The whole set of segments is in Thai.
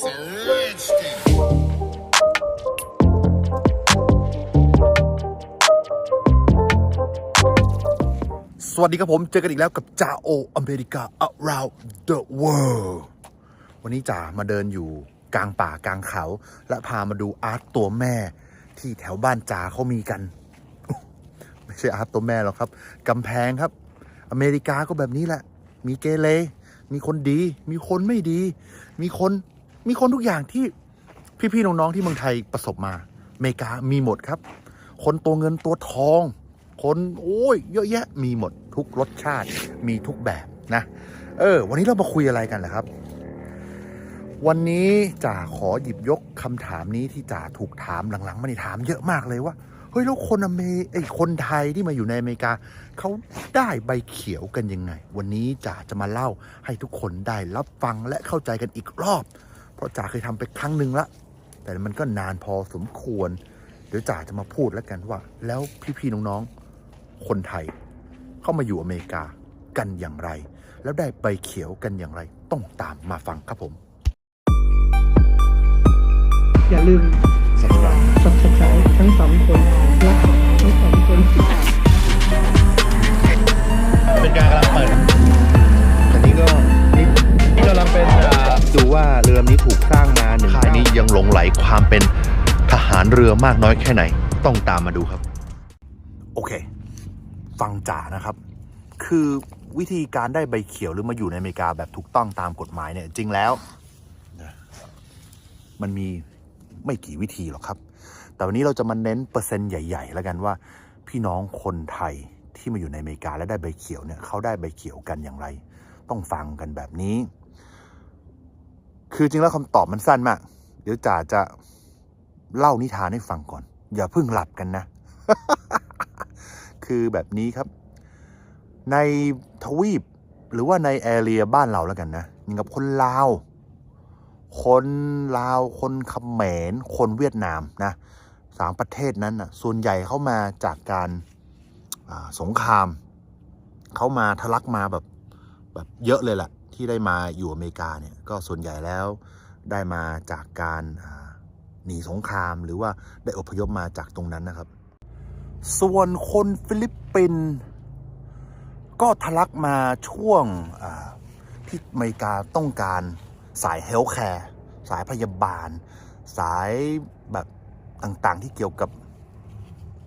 It's a rich thing. สวัสดีครับผม เจอกันอีกแล้วกับจ่าโออเมริกา around the world วันนี้จ่ามาเดินอยู่กลางป่ากลางเขา และพามาดูอาร์ตตัวแม่ ที่แถวบ้านจ่าเขามีกัน ไม่ใช่อาร์ตตัวแม่หรอกครับกำแพงครับ อเมริกาก็แบบนี้แหละ มีเกเรมีคนดี มีคนไม่ดี มีคน มีคนทุกอย่างที่พี่ๆน้องๆที่เมืองไทยประสบมาอเมริกามีหมดครับ คนตัวเงินตัวทอง คนโอ้ย เยอะแยะมีหมดทุกรสชาติ มีทุกแบบนะ เออ วันนี้เรามาคุยอะไรกันล่ะครับ วันนี้จ่าขอหยิบยกคำถามนี้ที่จ่าถูกถามหลังๆมานี่ถามเยอะมากเลยว่าเฮ้ยแล้วคนอเมไอคนไทยที่มาอยู่ในอเมริกาเขาได้ใบเขียวกันยังไง วันนี้จ่าจะมาเล่าให้ทุกคนได้รับฟังและเข้าใจกันอีกรอบ เพราะจ่าเคยทำไปครั้งหนึ่งละ แต่มันก็นานพอสมควร เดี๋ยวจ่าจะมาพูดแล้วกันว่า แล้วพี่ๆน้องๆ คนไทย เข้ามาอยู่อเมริกากันอย่างไร แล้วได้ใบเขียวกันอย่างไร ต้องตามมาฟังครับผม อย่าลืม มากน้อยแค่ไหน ต้องตามมาดูครับ โอเค ฟังจ่านะครับ คือวิธีการได้ใบเขียวหรือมาอยู่ในอเมริกาแบบถูกต้องตามกฎหมายเนี่ย จริงแล้ว มันมีไม่กี่วิธีหรอกครับ แต่วันนี้เราจะมาเน้นเปอร์เซ็นต์ใหญ่ ๆ แล้วกันว่า พี่น้องคนไทยที่มาอยู่ในอเมริกาและได้ใบเขียวเนี่ยเขาได้ใบเขียวกันอย่างไร ต้องฟังกันแบบนี้ คือจริงแล้วคำตอบมันสั้นมาก เดี๋ยวจ่าจะ เล่านิทานให้ฟังก่อน อย่าเพิ่งหลับกันนะ คือแบบนี้ครับ ในทวีปหรือว่าในแอเรียบ้านเราแล้วกันนะอย่างกับคนลาว คนลาว คนเขมร คนเวียดนามนะสามประเทศนั้นนะ่ะส่วนใหญ่เข้ามาจากการสงคราม เขามาทะลักมาแบบแบบเยอะเลยแหละที่ได้มาอยู่อเมริกาเนี่ยก็ส่วนใหญ่แล้วได้มาจากการา หนีสงคราม หรือว่าได้อพยพมาจากตรงนั้นนะครับ ส่วนคนฟิลิปปินส์ก็ทะลักมาช่วงที่อเมริกาต้องการสายเฮลท์แคร์สายพยาบาล สายแบบต่างๆที่เกี่ยวกับ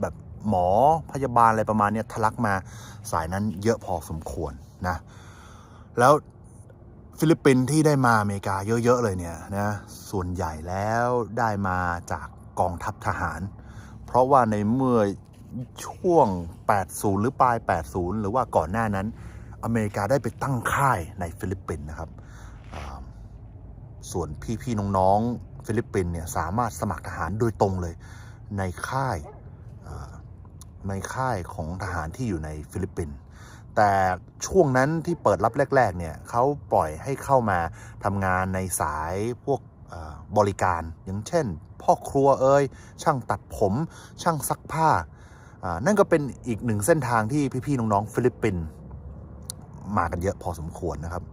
แบบหมอพยาบาลอะไรประมาณนี้ทะลักมาสายนั้นเยอะพอสมควรนะแล้ว ฟิลิปปินส์ที่ได้มาอเมริกาเยอะ ๆ เลยเนี่ยนะส่วนใหญ่แล้วได้มาจากกองทัพทหาร เพราะว่าในเมื่อช่วง 80 หรือปลาย 80 หรือว่าก่อนหน้านั้น อเมริกาได้ไปตั้งค่ายในฟิลิปปินส์นะครับ ส่วนพี่ๆน้องๆฟิลิปปินส์เนี่ยสามารถสมัครทหารโดยตรงเลยในค่ายในค่ายของทหารที่อยู่ในฟิลิปปินส์ แต่ช่วงนั้นที่เปิดรับแรก ๆ เนี่ยเขาปล่อยให้เข้ามาทำงานในสายพวกบริการ อย่างเช่น พ่อครัวเอ่ยช่างตัดผม ช่างซักผ้า นั่นก็เป็นอีกหนึ่งเส้นทางที่พี่ ๆ น้องๆ ฟิลิปปินส์มากันเยอะพอสมควรนะครับ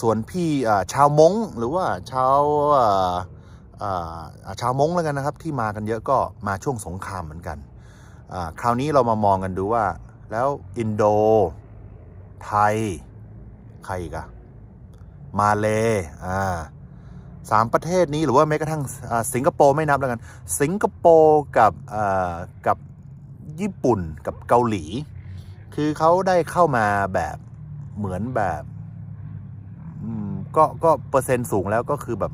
ส่วนพี่ชาวมงหรือว่าชาวชาวมงแล้วกันนะครับ ที่มากันเยอะก็มาช่วงสงครามเหมือนกัน คราวนี้เรามามองกันดูว่า แล้วอินโด ไทย ใครอีกอะมาเลอ่าสามประเทศนี้หรือว่าแม้กระทั่งสิงคโปร์ไม่นับแล้วกัน สิงคโปร์กับกับญี่ปุ่นกับเกาหลี คือเขาได้เข้ามาแบบเหมือนแบบก็ก็เปอร์เซ็นต์สูงแล้วก็คือแบบ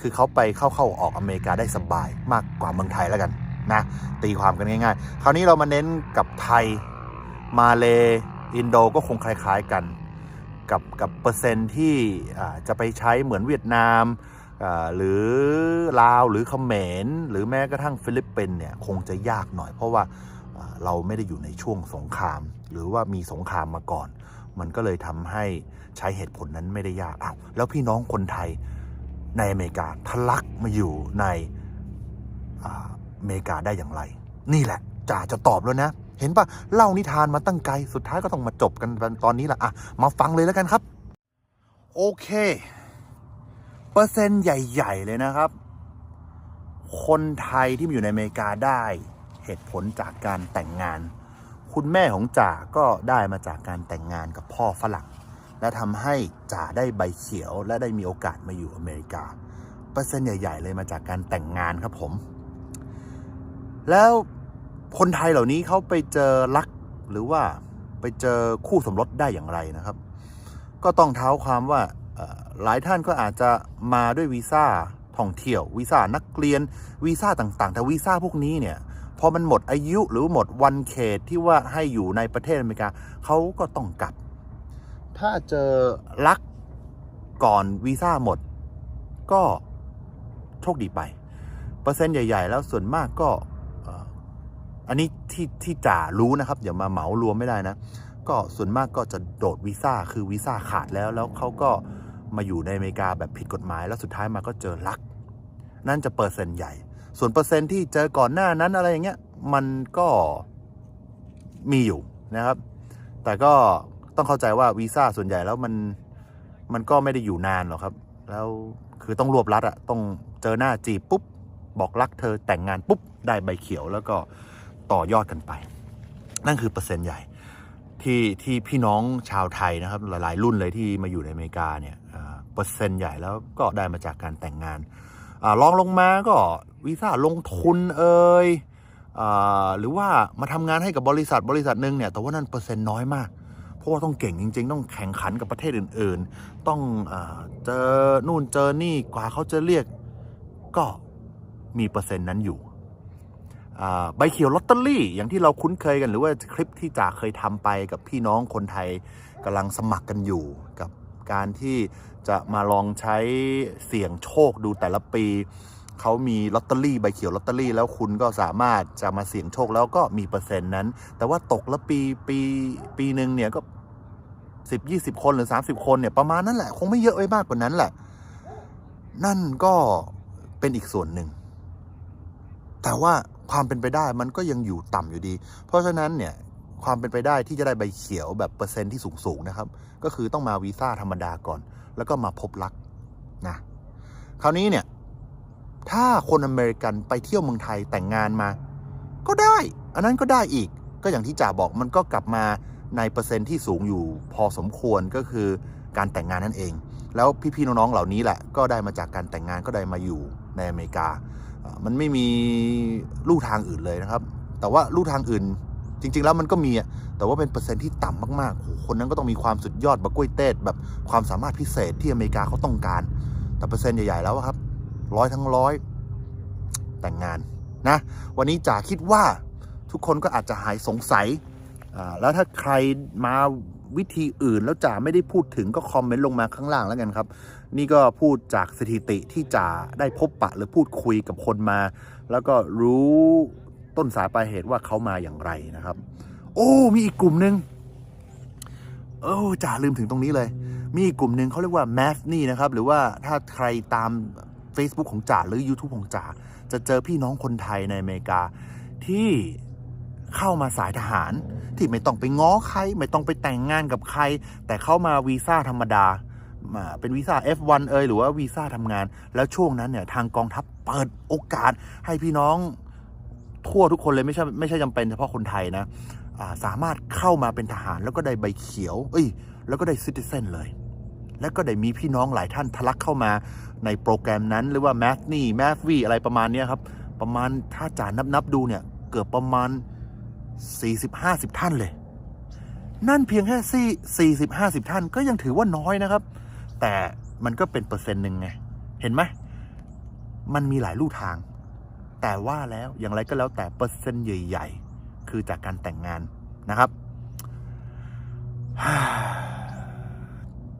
คือเขาไปเข้าเข้าออกอเมริกาได้สบายมากกว่าเมืองไทยแล้วกันนะตีความกันง่าย ๆ คราวนี้เรามาเน้นกับไทย มาเลอินโดก็คงคล้าย ๆกันกับกับเปอร์เซ็นที่จะไปใช้เหมือนเวียดนามหรือลาวหรือเขมรหรือแม้กระทั่งฟิลิปปินส์เนี่ยคงจะยากหน่อย เพราะว่าเราไม่ได้อยู่ในช่วงสงคราม หรือว่ามีสงครามมาก่อน มันก็เลยทำให้ใช้เหตุผลนั้นไม่ได้ยากอ้าวแล้วพี่น้องคนไทยในอเมริกาทะลักมาอยู่ในอเมริกาได้อย่างไร นี่แหละจ่าจะตอบแล้วนะ เห็นปะเล่านิทานมาตั้งไกล สุดท้ายก็ต้องมาจบกันตอนนี้แหละอะ มาฟังเลยแล้วกันครับ โอเค เปอร์เซ็นต์ใหญ่ ๆ เลยนะครับ คนไทยที่มาอยู่ในอเมริกาได้เหตุผลจากการแต่งงาน คุณแม่ของจ่าก็ได้มาจากการแต่งงานกับพ่อฝรั่ง และทำให้จ่าได้ใบเขียวและได้มีโอกาสมาอยู่อเมริกา เปอร์เซ็นต์ใหญ่ ๆ เลยมาจากการแต่งงานครับผม แล้ว คนไทยเหล่านี้เขาไปเจอรักหรือว่าไปเจอคู่สมรสได้อย่างไรนะครับ ก็ต้องเท้าความว่าหลายท่านก็อาจจะมาด้วยวีซ่าท่องเที่ยววีซ่านักเรียนวีซ่าต่างๆ แต่วีซ่าพวกนี้เนี่ยพอมันหมดอายุหรือหมดวันเขตที่ว่าให้อยู่ในประเทศอเมริกาเขาก็ต้องกลับ ถ้าเจอรักก่อนวีซ่าหมด ก็โชคดีไป เปอร์เซ็นต์ใหญ่ ๆ แล้วส่วนมากก็ อันนี้ที่ที่จ่ารู้นะครับอย่ามาเหมารวมไม่ได้นะ ก็ส่วนมากก็จะโดดวีซ่าคือวีซ่าขาดแล้วแล้วเขาก็มาอยู่ในอเมริกาแบบผิดกฎหมาย แล้วสุดท้ายมาก็เจอรัก นั่นจะเปอร์เซ็นต์ใหญ่ ส่วนเปอร์เซ็นต์ที่เจอก่อนหน้านั้นอะไรอย่างเงี้ยมันก็มีอยู่นะครับ แต่ก็ต้องเข้าใจว่าวีซ่าส่วนใหญ่แล้วมันมันก็ไม่ได้อยู่นานหรอกครับ แล้วคือต้องรวบรัดอะต้องเจอหน้าจีบปุ๊บ บอกรักเธอแต่งงานปุ๊บ ได้ใบเขียวแล้วก็ ต่อยอดกันไป นั่นคือเปอร์เซ็นต์ใหญ่ที่ที่พี่น้องชาวไทยนะครับ หลาย ๆ รุ่นเลยที่มาอยู่ในอเมริกาเนี่ยเปอร์เซ็นต์ใหญ่แล้วก็ได้มาจากการแต่งงานอลองลงมาก็วีซ่าลงทุนเอ่ยอหรือว่ามาทำงานให้กับบริษัทบริษัทหนึ่งเนี่ยแต่ว่านั่นเปอร์เซ็นต์น้อยมาก เพราะว่าต้องเก่งจริง ๆ ต้องแข่งขันกับประเทศอื่น ๆ ต้องอเจอนู่นเจอนี่กว่าเขาจะเรียกก็มีเปอร์เซ็นต์นั้นอยู่ ใบเขียวลอตเตอรี่อย่างที่เราคุ้นเคยกันหรือว่าคลิปที่จ่าเคยทำไปกับพี่น้องคนไทยกำลังสมัครกันอยู่ กับการที่จะมาลองใช้เสี่ยงโชคดูแต่ละปีเขามีลอตเตอรี่ใบเขียวลอตเตอรี่แล้วคุณก็สามารถจะมาเสี่ยงโชคแล้วก็มีเปอร์เซ็นต์นั้น แต่ว่าตกละปีปีปีหนึ่งเนี่ยก็สิบยี่สิบคนหรือสามสิบคนเนี่ยประมาณนั้นแหละ คงไม่เยอะไปมากกว่านั้นแหละ นั่นก็เป็นอีกส่วนหนึ่ง แต่ว่า ความเป็นไปได้มันก็ยังอยู่ต่ำอยู่ดี เพราะฉะนั้นเนี่ยความเป็นไปได้ที่จะได้ใบเขียวแบบเปอร์เซ็นต์ที่สูงๆนะครับ ก็คือต้องมาวีซ่าธรรมดาก่อน แล้วก็มาพบรักนะคราวนี้เนี่ยถ้าคนอเมริกันไปเที่ยวเมืองไทยแต่งงานมา ก็ได้ อันนั้นก็ได้อีก ก็อย่างที่จ่าบอกมันก็กลับมาในเปอร์เซ็นต์ที่สูงอยู่พอสมควรก็คือการแต่งงานนั่นเอง แล้วพี่ๆน้องๆเหล่านี้แหละก็ได้มาจากการแต่งงานก็ได้มาอยู่ในอเมริกา มันไม่มีลู่ทางอื่นเลยนะครับ แต่ว่าลู่ทางอื่นจริง ๆ แล้วมันก็มีอะแต่ว่าเป็นเปอร์เซ็นต์ที่ต่ำมากๆโอ้โหคนนั้นก็ต้องมีความสุดยอดบบกล้ยเต้แบบความสามารถพิเศษที่อเมริกาเขาต้องการ แต่เปอร์เซ็นต์ใหญ่ๆแล้วครับร้อยทั้งร้อยแต่งงานนะวันนี้จ๋าคิดว่าทุกคนก็อาจจะหายสงสัยแล้วถ้าใครมาวิธีอื่นแล้วจ๋าไม่ได้พูดถึงก็คอมเมนต์ลงมาข้างล่างแล้วกันครับ นี่ก็พูดจากสถิติที่จะได้พบปะหรือพูดคุยกับคนมา แล้วก็รู้ต้นสายปลายเหตุว่าเขามาอย่างไรนะครับ โอ้ มีอีกกลุ่มหนึ่งโอ้จ่าลืมถึงตรงนี้เลย มีอีกกลุ่มหนึ่งเขาเรียกว่า m a ฟนี่นะครับ หรือว่าถ้าใครตาม Facebook ของจ่าหรือ YouTube ของจ่าจะเจอพี่น้องคนไทยในอเมริกาที่เข้ามาสายทหารที่ไม่ต้องไปง้อใคร ไม่ต้องไปแต่งงานกับใคร แต่เข้ามาวีซ่าธรรมดา เป็นวีซ่า F1 เอยหรือว่าวีซ่าทำงาน แล้วช่วงนั้นเนี่ยทางกองทัพเปิดโอกาสให้พี่น้องทั่วทุกคนเลยไม่ใช่ไม่ใช่จำเป็นเฉพาะคนไทยนะาสามารถเข้ามาเป็นทหารแล้วก็ได้ใบเขียว เอ้ย แล้วก็ได้ซิติเซนเลย แล้วก็ได้มีพี่น้องหลายท่านทะลักเข้ามาในโปรแกรมนั้น หรือว่าแมสนี่แมสวีอะไรประมาณนี้ครับ ประมาณถ้าจานับนับๆดูเนี่ย เกือบประมาณ 40-50 ท่านเลย นั่นเพียงแค่สี่สิบห้าสิบท่านก็ยังถือว่าน้อยนะครับ แต่มันก็เป็นเปอร์เซ็นต์หนึ่งไง เห็นไหมมันมีหลายลู่ทาง แต่ว่าแล้วอย่างไรก็แล้วแต่เปอร์เซ็นต์ใหญ่ ๆ คือจากการแต่งงานนะครับ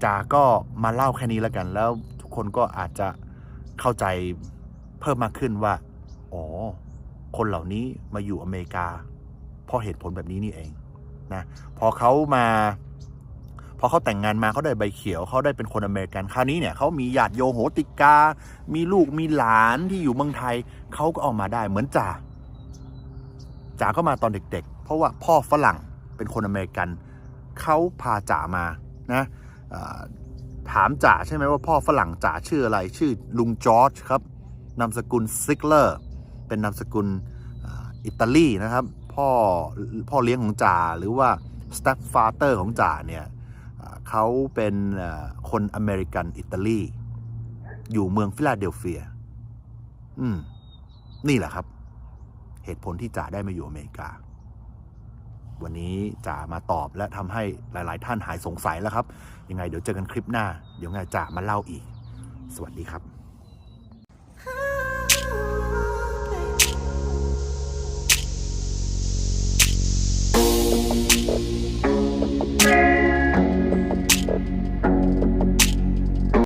จาก็มาเล่าแค่นี้แล้วกัน แล้วทุกคนก็อาจจะเข้าใจเพิ่มมากขึ้นว่า อ๋อ คนเหล่านี้มาอยู่อเมริกา เพราะเหตุผลแบบนี้นี่เองนะ พอเขามา พอเขาแต่งงานมาเขาได้ใบเขียวเขาได้เป็นคนอเมริกันคราวนี้เนี่ยเขามีญาติโยโหติกา มีลูกมีหลานที่อยู่เมืองไทยเขาก็ออกมาได้เหมือนจ่าจ่าก็มาตอนเด็ก ๆ เพราะว่าพ่อฝรั่งเป็นคนอเมริกันเขาพาจ่ามานะถามจ่าใช่ไหมว่าพ่อฝรั่งจ่าชื่ออะไรชื่อลุงจอร์จครับนามสกุลซิกเลอร์เป็นนามสกุลอิตาลีนะครับ พ่อพ่อเลี้ยงของจ่าหรือว่าสเต p ฟาเตอร์ของจ่าเนี่ย เขาเป็นคนอเมริกันอิตาลี อยู่เมืองฟิลาเดลเฟีย อืม นี่แหละครับ เหตุผลที่จ่าได้มาอยู่อเมริกา วันนี้จ่ามาตอบและทำให้หลาย ๆ ท่านหายสงสัยแล้วครับ ยังไงเดี๋ยวเจอกันคลิปหน้า เดี๋ยวไงจ่ามาเล่าอีก สวัสดีครับ